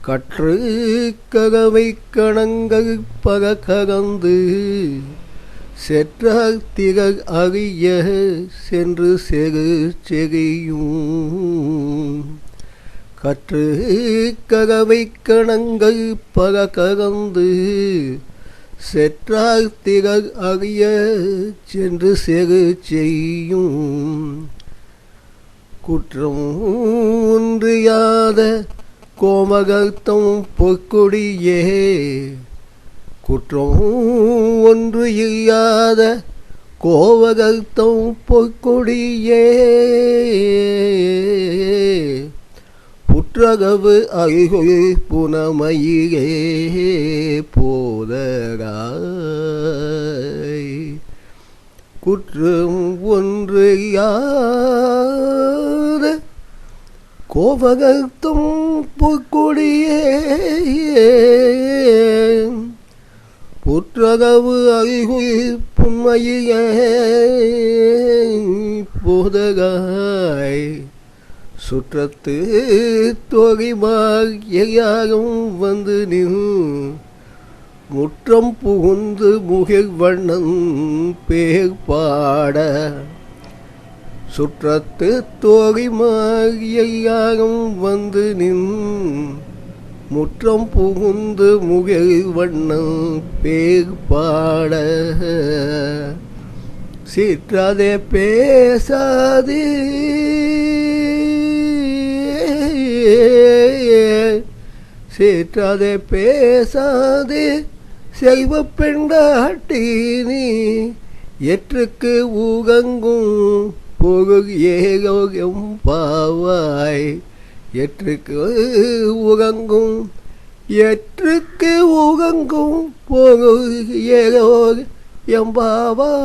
கற்று ககவை கணங்கப்பக ககந்து செற்ற திக அறிய சென்று செகு செகையும். கற்று ககவை கணங்கப்பக ககந்து செற்றார் திக அறிய சென்று செகு செய்யும். குற்றம் ஒன்றியாத கோமகர்த்தம் பொற்கொடியே. குற்றம் ஒன்று இல்லாத கோவகர்த்தம் பொற்கொடியே. புற்றகவு அருகொள் புனமையிலே போதராய். குற்றம் ஒன்று யாத கோபகத்தும் பொற்கொடியே. புற்றகவு அருகுள் புன்மையே போதகாய் சுற்றத்து தொகைமாய் வந்து நின் முற்றம் புகுந்து முகில் வண்ணம் பேர் பாட. சுற்றத்து தொகைமாய் வந்து நின் முற்றம் புகுந்து முகில் வண்ணம் பேர் பாட. சீற்றாதே பேசாதே. சீற்றாதே பேசாதே. செல்வ பெண்டாட்டி நீ. எற்றுக்கு ஊகங்கும் போகு ஏகோகம் பாவாய். எற்றுக்கு உகங்கும் எற்றுக்கு உகங்கும் போகு ஏகோ எம்பாவாய்